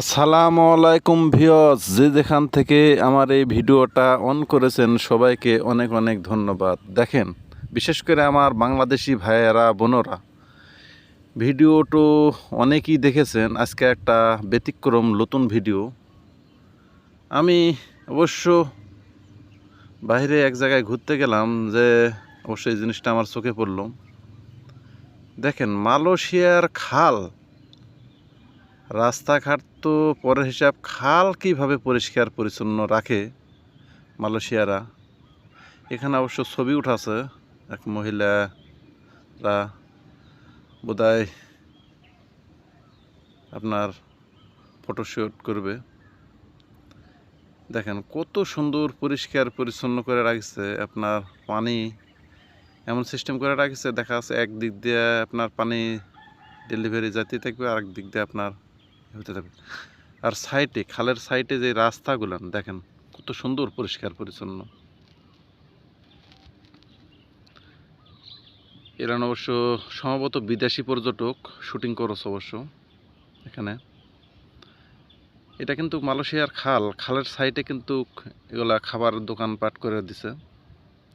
আসসালামু আলাইকুম ভিওস যে যেখান থেকে আমার এই ভিডিওটা অন করেছেন, সবাইকে অনেক অনেক ধন্যবাদ। দেখেন, বিশেষ করে আমার বাংলাদেশি ভাইয়েরা, বোনরা ভিডিওটো অনেকেই দেখেছেন, আজকে একটা ব্যতিক্রম নতুন ভিডিও। আমি অবশ্য বাইরে এক জায়গায় ঘুরতে গেলাম যে অবশ্যই জিনিসটা আমার চোখে পড়ল। দেখেন, মালয়েশিয়ার খাল, রাস্তাঘাট তো পরের হিসাব খাল কীভাবে পরিষ্কার, পরিচ্ছন্ন রাখে মালয়েশিয়ারা? এখানে অবশ্য ছবি উঠাছে এক মহিলারা বোধহয় আপনার ফটোশ্যুট করবে। দেখেন কত সুন্দর পরিষ্কার, পরিচ্ছন্ন করে রাখছে আপনার পানি। এমন সিস্টেম করে রাখছে, দেখা যাচ্ছে একদিক দিয়ে আপনার পানি ডেলিভারি যাতে থাকবে আর দিক দিয়ে আপনার হতে থাকবে আর সাইডে খালের সাইডে যে রাস্তাগুলো, দেখেন কত সুন্দর, পরিষ্কার, পরিচ্ছন্ন। এরা অবশ্য সম্ভবত বিদেশি পর্যটক শুটিং করছে অবশ্য এখানে। এটা কিন্তু মালয়েশিয়ার খাল, খালের সাইডে কিন্তু এগুলা খাবার দোকানপাট করে দিছে।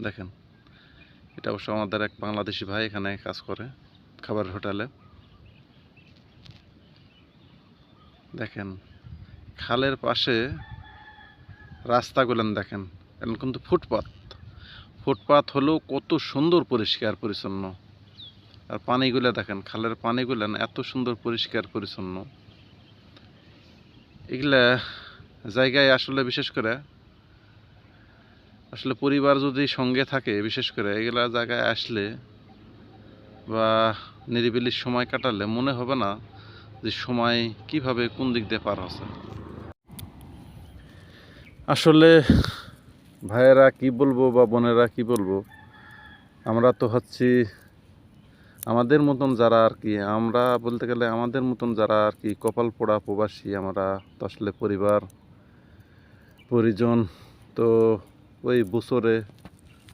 দেখেন, এটা অবশ্য আমাদের এক বাংলাদেশি ভাই এখানে কাজ করে, খাবার হোটেলে। দেখেন, খালের পাশে রাস্তাগুলো দেখেন এখন কিন্তু ফুটপাত। ফুটপাত হলেও কত সুন্দর পরিষ্কার পরিচ্ছন্ন। আর পানিগুলো দেখেন, খালের পানিগুলো এত সুন্দর পরিষ্কার পরিচ্ছন্ন। এগুলা জায়গায় আসলে বিশেষ করে, আসলে পরিবার যদি সঙ্গে থাকে, বিশেষ করে এগুলা জায়গায় আসলে বা নিরিবিলির সময় কাটালে মনে হবে না যে সময় কীভাবে কোন দিক দিয়ে পার হচ্ছে? আসলে ভাইয়েরা কি বলব বা বোনেরা কি বলব? আমরা তো হচ্ছি আমাদের মতন যারা আর কি, আমরা বলতে গেলে আমাদের মতন যারা আর কি কপাল পোড়া প্রবাসী, আমরা তো আসলে পরিবার, পরিজন, তো ওই বছরে